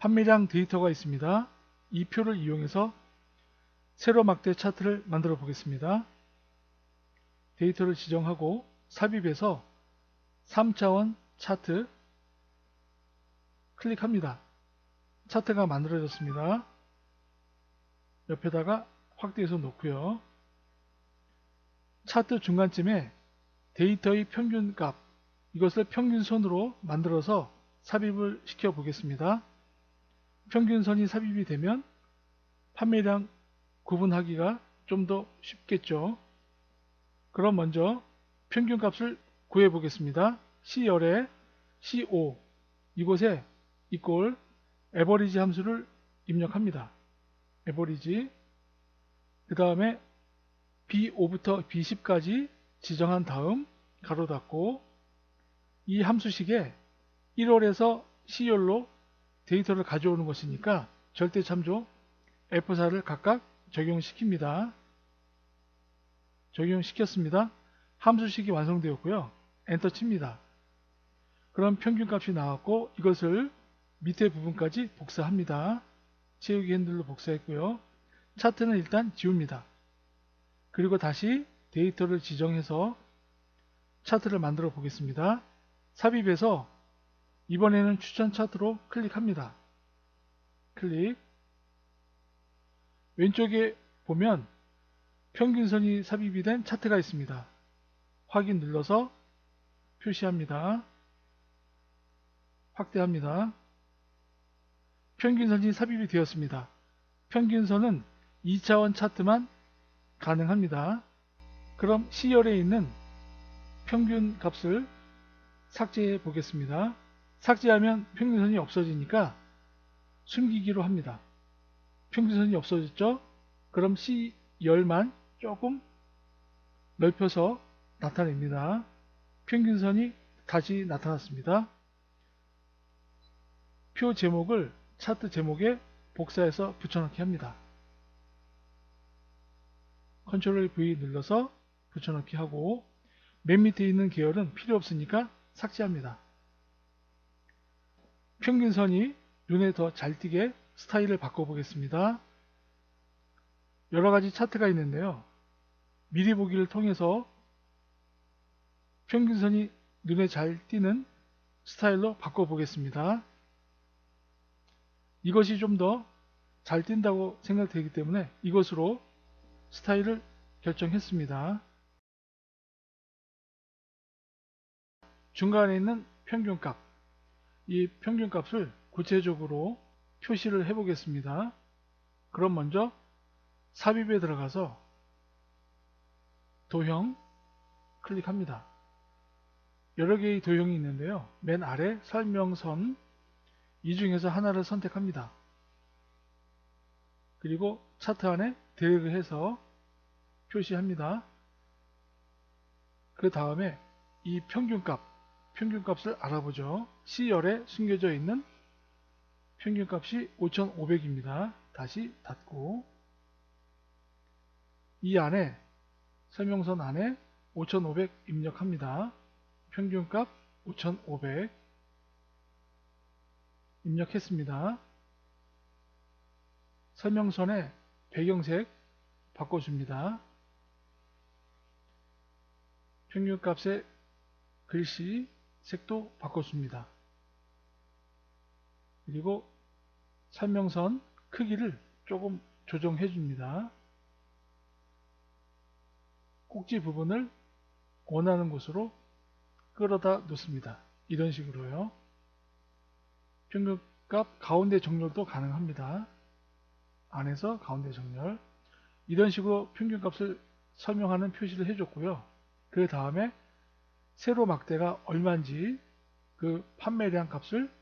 판매량 데이터가 있습니다. 이 표를 이용해서 세로 막대 차트를 만들어 보겠습니다. 데이터를 지정하고 삽입해서 3차원 차트 클릭합니다. 차트가 만들어졌습니다. 옆에다가 확대해서 놓고요. 차트 중간쯤에 데이터의 평균값 이것을 평균선으로 만들어서 삽입을 시켜 보겠습니다. 평균선이 삽입이 되면 판매량 구분하기가 좀 더 쉽겠죠. 그럼 먼저 평균값을 구해 보겠습니다. C열에 CO 이곳에 이꼴 에버리지 함수를 입력합니다. 에버리지 그 다음에 B5부터 B10까지 지정한 다음 가로 닫고 이 함수식에 1월에서 C열로 데이터를 가져오는 것이니까 절대 참조 F4를 각각 적용시킵니다. 적용시켰습니다. 함수식이 완성되었고요. 엔터 칩니다. 그럼 평균값이 나왔고 이것을 밑에 부분까지 복사합니다. 채우기 핸들로 복사했고요. 차트는 일단 지웁니다. 그리고 다시 데이터를 지정해서 차트를 만들어 보겠습니다. 삽입해서 이번에는 추천 차트로 클릭합니다. 클릭 왼쪽에 보면 평균선이 삽입이 된 차트가 있습니다. 확인 눌러서 표시합니다. 확대합니다. 평균선이 삽입이 되었습니다. 평균선은 2차원 차트만 가능합니다. 그럼 C열에 있는 평균 값을 삭제해 보겠습니다. 삭제하면 평균선이 없어지니까 숨기기로 합니다. 평균선이 없어졌죠? 그럼 C열만 조금 넓혀서 나타냅니다. 평균선이 다시 나타났습니다. 표 제목을 차트 제목에 복사해서 붙여넣기 합니다. 컨트롤 V 눌러서 붙여넣기 하고 맨 밑에 있는 계열은 필요 없으니까 삭제합니다. 평균선이 눈에 더 잘 띄게 스타일을 바꿔보겠습니다. 여러가지 차트가 있는데요. 미리 보기를 통해서 평균선이 눈에 잘 띄는 스타일로 바꿔보겠습니다. 이것이 좀 더 잘 띈다고 생각되기 때문에 이것으로 스타일을 결정했습니다. 중간에 있는 평균값 이 평균값을 구체적으로 표시를 해 보겠습니다. 그럼 먼저 삽입에 들어가서 도형 클릭합니다. 여러 개의 도형이 있는데요. 맨 아래 설명선 이 중에서 하나를 선택합니다. 그리고 차트 안에 드래그해서 표시합니다. 그 다음에 이 평균값, 평균값을 알아보죠. C열에 숨겨져 있는 평균값이 5500입니다. 다시 닫고 이 안에 설명선 안에 5500 입력합니다. 평균값 5500 입력했습니다. 설명선에 배경색 바꿔줍니다. 평균값의 글씨 색도 바꿔줍니다. 그리고 설명선 크기를 조금 조정해 줍니다. 꼭지 부분을 원하는 곳으로 끌어다 놓습니다. 이런 식으로요. 평균값 가운데 정렬도 가능합니다. 안에서 가운데 정렬 이런 식으로 평균값을 설명하는 표시를 해줬고요. 그 다음에 세로 막대가 얼마인지 그 판매량 값을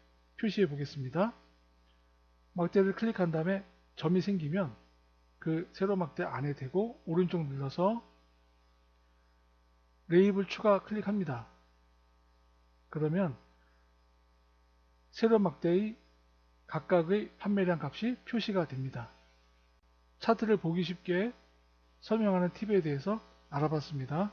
표시해 보겠습니다. 막대를 클릭한 다음에 점이 생기면 그 세로 막대 안에 대고 오른쪽 눌러서 레이블 추가 클릭합니다. 그러면 세로 막대의 각각의 판매량 값이 표시가 됩니다. 차트를 보기 쉽게 설명하는 팁에 대해서 알아봤습니다.